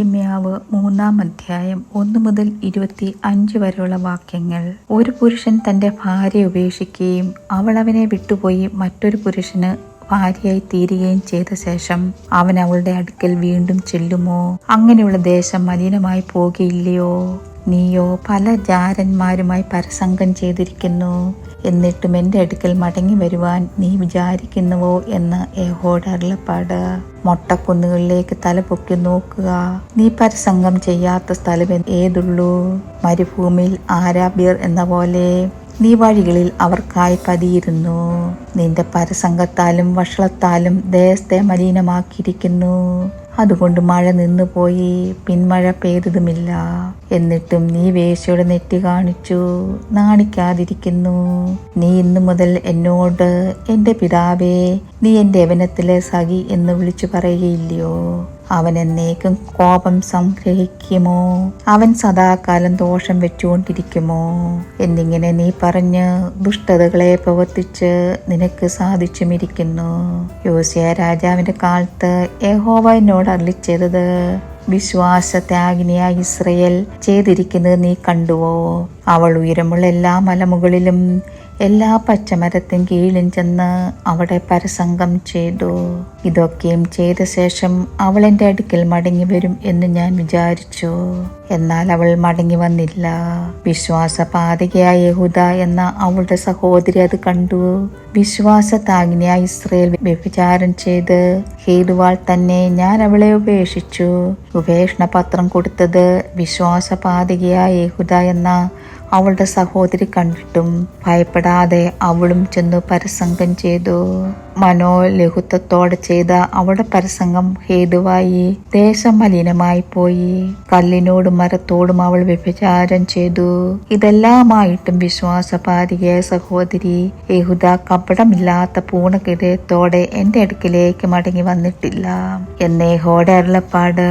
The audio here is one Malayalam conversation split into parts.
ഇരിമ്യാവ് മൂന്നാം അധ്യായം ഒന്ന് മുതൽ ഇരുപത്തി അഞ്ച് വരെയുള്ള വാക്യങ്ങൾ. ഒരു പുരുഷൻ തന്റെ ഭാര്യ ഉപേക്ഷിക്കുകയും അവൾ അവനെ വിട്ടുപോയി മറ്റൊരു പുരുഷന് ഭാര്യയായി തീരുകയും ചെയ്ത ശേഷം അവൻ അവളുടെ അടുക്കൽ വീണ്ടും ചെല്ലുമോ? അങ്ങനെയുള്ള ദേശം മലിനമായി പോകുകയില്ലയോ നീയോ പല ജാരന്മാരുമായി പരസംഗം ചെയ്തിരിക്കുന്നു. എന്നിട്ടും എന്റെ അടുക്കൽ മടങ്ങി വരുവാൻ നീ വിചാരിക്കുന്നുവോ എന്ന് യഹോയുടെ അരുളപ്പാട്. മൊട്ടക്കുന്നുകളിലേക്ക് തലപൊക്കി നോക്കുക. നീ പരസംഗം ചെയ്യാത്ത സ്ഥലം ഏതുള്ളൂ? മരുഭൂമിയിൽ ആരാബിയർ എന്ന പോലെ നീ വഴികളിൽ അവർക്കായി പതിയിരുന്നു. നിന്റെ പരസംഗത്താലും വഷളത്താലും ദേശത്തെ മലിനമാക്കിയിരിക്കുന്നു അതുകൊണ്ട് മഴ നിന്നുപോയി പിന്മഴ പെയ്തതുമില്ല. എന്നിട്ടും നീ വേശയുടെ നെറ്റി കാണിച്ചു. നാണിക്കാതിരിക്കുന്നു. നീ ഇന്നു മുതൽ എന്നോട് എന്റെ പിതാവേ നീ എന്റെ യവനത്തിലെ സഖി എന്ന് വിളിച്ചു പറയുകയില്ലയോ? അവൻ എന്നേക്കും കോപം സംഗ്രഹിക്കുമോ? അവൻ സദാകാലം ദോഷം വെച്ചുകൊണ്ടിരിക്കുമോ? എന്നിങ്ങനെ നീ പറഞ്ഞ് ദുഷ്ടതകളെ പ്രവർത്തിച്ച് നിനക്ക് സാധിച്ചുമിരിക്കുന്നു. യോസിയ രാജാവിന്റെ കാലത്ത് യഹോവ എന്നോട് വിശ്വാസ വിശ്വാസത്യാഗിനിയായ ഇസ്രയേൽ ചെയ്തിരിക്കുന്നത് നീ കണ്ടുവോ? അവൾ ഉയരമുള്ള എല്ലാ മലമുകളിലും എല്ലാ പച്ചമരത്തിൻ കീഴിലും ചെന്ന് അവിടെ പരസംഗം ചെയ്തു. ഇതൊക്കെയും ചെയ്ത ശേഷം അവൾ എന്റെ അടുക്കൽ മടങ്ങി വരും എന്ന് ഞാൻ വിചാരിച്ചു. എന്നാൽ അവൾ മടങ്ങി വന്നില്ല. വിശ്വാസപാതകയായ യഹൂദ എന്ന അവളുടെ സഹോദരി അത് കണ്ടു. വിശ്വാസ വിശ്വാസതാഗ്നിയായ ഇസ്രയേൽ വ്യഭിചാരം ചെയ്ത് ഹേതുവാൾ തന്നെ ഞാൻ അവളെ ഉപേക്ഷിച്ചു. ഉപേക്ഷണ പത്രം കൊടുത്തത് വിശ്വാസപാതകയായ യഹുദ എന്ന അവളുടെ സഹോദരി കണ്ടിട്ടും ഭയപ്പെടാതെ അവളും ചെന്നു പരസംഗം ചെയ്തു. മനോലഘുത്വത്തോടെ ചെയ്ത അവളുടെ പരസംഗം ഹേതുവായി ദേശം മലിനമായി പോയി. കല്ലിനോടും മരത്തോടും അവൾ വ്യഭിചാരം ചെയ്തു. ഇതെല്ലാമായിട്ടും വിശ്വാസപാതികയായ സഹോദരി യഹുദ കപടമില്ലാത്ത പൂർണഹൃദയത്തോടെ എന്റെ അടുക്കിലേക്ക് മടങ്ങി വന്നിട്ടില്ല. എന്നേഹോടെ അരുളപ്പാട്.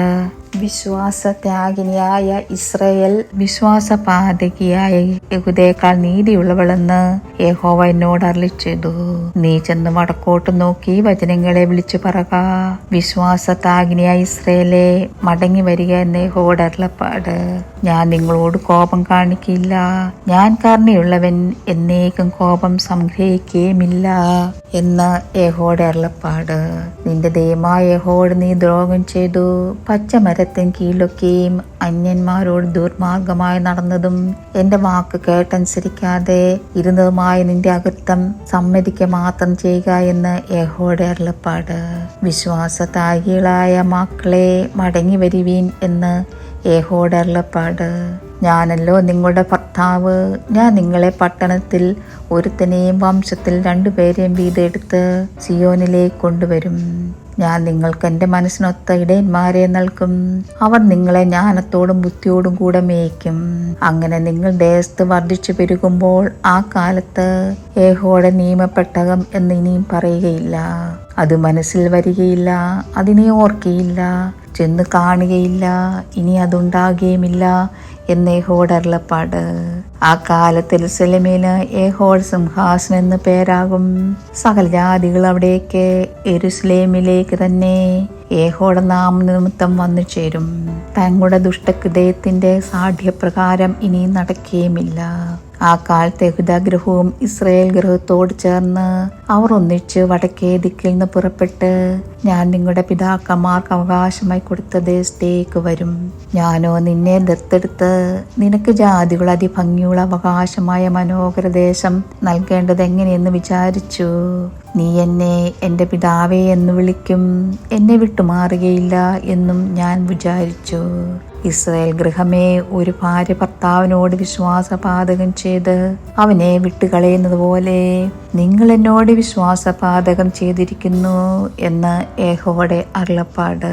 വിശ്വാസത്യാഗിനിയായ ഇസ്രയേൽ വിശ്വാസപാതകിയായ യഹുദേക്കാൾ നീതിയുള്ളവളെന്ന് യഹോവ എന്നോട് അരളി ചെയ്തു നീ ചെന്ന് വടക്കോട്ട് നോക്കി വചനങ്ങളെ വിളിച്ചു പറക. വിശ്വാസത്താഗിനിയായ ഇസ്രയേലെ മടങ്ങി വരിക എന്ന് യഹോവയുടെ അരുളപ്പാട്. ഞാൻ നിങ്ങളോട് കോപം കാണിക്കില്ല. ഞാൻ കാരണയുള്ളവൻ എന്നേക്കും കോപം സംഗ്രഹിക്കുകയുമില്ല എന്ന് യഹോയുടെ അരുളപ്പാട്. നിന്റെ ദൈവമായ യഹോട് നീ ദ്രോഹം ചെയ്തു. പച്ചമരത്തിൻ കീഴിലൊക്കെയും അന്യന്മാരോട് ദുർമാർഗമായി നടന്നതും എന്റെ വാക്ക് കേട്ടനുസരിക്കാതെ ഇരുന്നതുമായ നിന്റെ അകൃത്തം സമ്മതിക്ക മാത്രം ചെയ്യുക എന്ന് യഹോയുടെ അരുളപ്പാട്. വിശ്വാസതായികളായ മക്കളെ മടങ്ങി വരുവീൻ എന്ന് യഹോയുടെ അരുളപ്പാട്. ഞാനല്ലോ നിങ്ങളുടെ ഭർത്താവ്. ഞാൻ നിങ്ങളെ പട്ടണത്തിൽ ഒരുത്തനെയും വംശത്തിൽ രണ്ടുപേരെയും വീതെടുത്ത് സിയോനിലേക്ക് കൊണ്ടുവരും. ഞാൻ നിങ്ങൾക്ക് എന്റെ മനസ്സിനൊത്ത ഇടയന്മാരെ നൽകും. അവർ നിങ്ങളെ ജ്ഞാനത്തോടും ബുദ്ധിയോടും കൂടെ മേയ്ക്കും. അങ്ങനെ നിങ്ങൾ ദേശത്ത് വർദ്ധിച്ചു പെരുകുമ്പോൾ ആ കാലത്ത് ഏഹോടെ നിയമപ്പെട്ടകം എന്ന് ഇനിയും പറയുകയില്ല. അത് മനസ്സിൽ വരികയില്ല അതിനെ ഓർക്കുകയില്ല ചെന്ന് കാണുകയില്ല ഇനി അതുണ്ടാകുകയുമില്ല എന്ന് ഏഹോട് അരുളപ്പാട്. ആ കാലത്തിൽ സെലമേന് ഏഹോൾ സിംഹാസനം എന്ന് പേരാകും. സകല ജാതികൾ അവിടേക്ക് എരുസ്ലേമിലേക്ക് തന്നെ ഏഹോടെ നാം നിമിത്തം വന്നു ചേരും. തങ്ങളുടെ ദുഷ്ടഹൃദയത്തിന്റെ സാഠ്യപ്രകാരം ഇനി നടക്കുകയുമില്ല ആ കാലത്തെ യഹുദാഗ്രഹവും ഇസ്രയേൽ ഗ്രഹത്തോട് ചേർന്ന് അവർ ഒന്നിച്ച് വടക്കേ ദിക്കിൽ നിന്ന് പുറപ്പെട്ട് ഞാൻ നിങ്ങളുടെ പിതാക്കന്മാർക്ക് അവകാശമായി കൊടുത്ത ദേശത്തേക്ക് വരും. ഞാനോ നിന്നെ ദത്തെടുത്ത് നിനക്ക് ജാതികൾ അതിഭംഗിയുള്ള അവകാശമായ മനോഹര ദേശം നൽകേണ്ടത് എങ്ങനെയെന്ന് വിചാരിച്ചു? നീ എന്നെ എന്റെ പിതാവേ എന്ന് വിളിക്കും. എന്നെ വിട്ടുമാറുകയില്ല എന്നും ഞാൻ വിചാരിച്ചു. ഇസ്രായേൽ ഗൃഹമേ ഒരു ഭാര്യ ഭർത്താവിനോട് വിശ്വാസപാതകം ചെയ്ത് അവനെ വിട്ടുകളയുന്നത് പോലെ നിങ്ങൾ എന്നോട് വിശ്വാസപാതകം ചെയ്തിരിക്കുന്നു എന്ന് ഏഹോടെ അരുളപ്പാട്.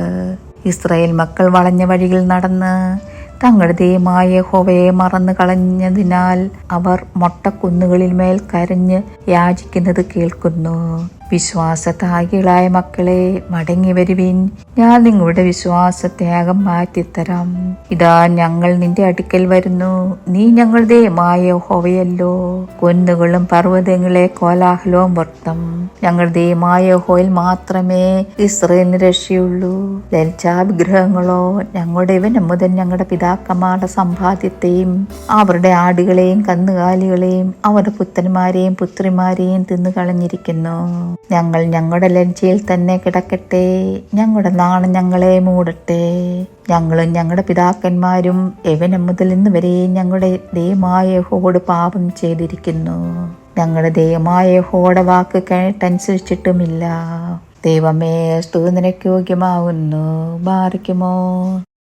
ഇസ്രായേൽ മക്കൾ വളഞ്ഞ വഴിയിൽ നടന്ന് തങ്ങളുടെ ദൈവമായ ഹോവയെ മറന്നു കളഞ്ഞതിനാൽ അവർ മൊട്ടക്കുന്നുകളിൽ മേൽ കരഞ്ഞ് യാചിക്കുന്നത് കേൾക്കുന്നു. വിശ്വാസത്താകികളായ മക്കളെ മടങ്ങി വരുവിൻ. ഞാൻ നിങ്ങളുടെ വിശ്വാസത്യാഗം മാറ്റിത്തരാം. ഇതാ ഞങ്ങൾ നിന്റെ അടുക്കൽ വരുന്നു. നീ ഞങ്ങളുടെ മായ ഹോവയല്ലോ കുന്നുകളും പർവതങ്ങളെ കോലാഹലവും വർത്തം. ഞങ്ങളുടെ മായ ഹോയിൽ മാത്രമേ ഇസ്രയേലിന് രക്ഷയുള്ളൂ. ലലിതാവിഗ്രഹങ്ങളോ ഞങ്ങളുടെ ഇവനം മുതൽ ഞങ്ങളുടെ പിതാക്കന്മാരുടെ സമ്പാദ്യത്തെയും അവരുടെ ആടുകളെയും കന്നുകാലികളെയും അവരുടെ പുത്രന്മാരെയും പുത്രിമാരെയും തിന്നു കളഞ്ഞിരിക്കുന്നു ഞങ്ങൾ ഞങ്ങളുടെ ലജ്ജയിൽ തന്നെ കിടക്കട്ടെ. ഞങ്ങളുടെ നാണം ഞങ്ങളെ മൂടട്ടെ. ഞങ്ങളും ഞങ്ങളുടെ പിതാക്കന്മാരും എവനം മുതൽ ഇന്ന് വരെ ഞങ്ങളുടെ ദൈവമായ ഹോട് പാപം ചെയ്തിരിക്കുന്നു. ഞങ്ങളുടെ ദൈവമായ ഹോടെ വാക്ക് കേട്ടനുസരിച്ചിട്ടുമില്ല. ദൈവമേ സ്തുതി നിനക്ക് യോഗ്യമാവുന്നു. ബാധിക്കുമോ?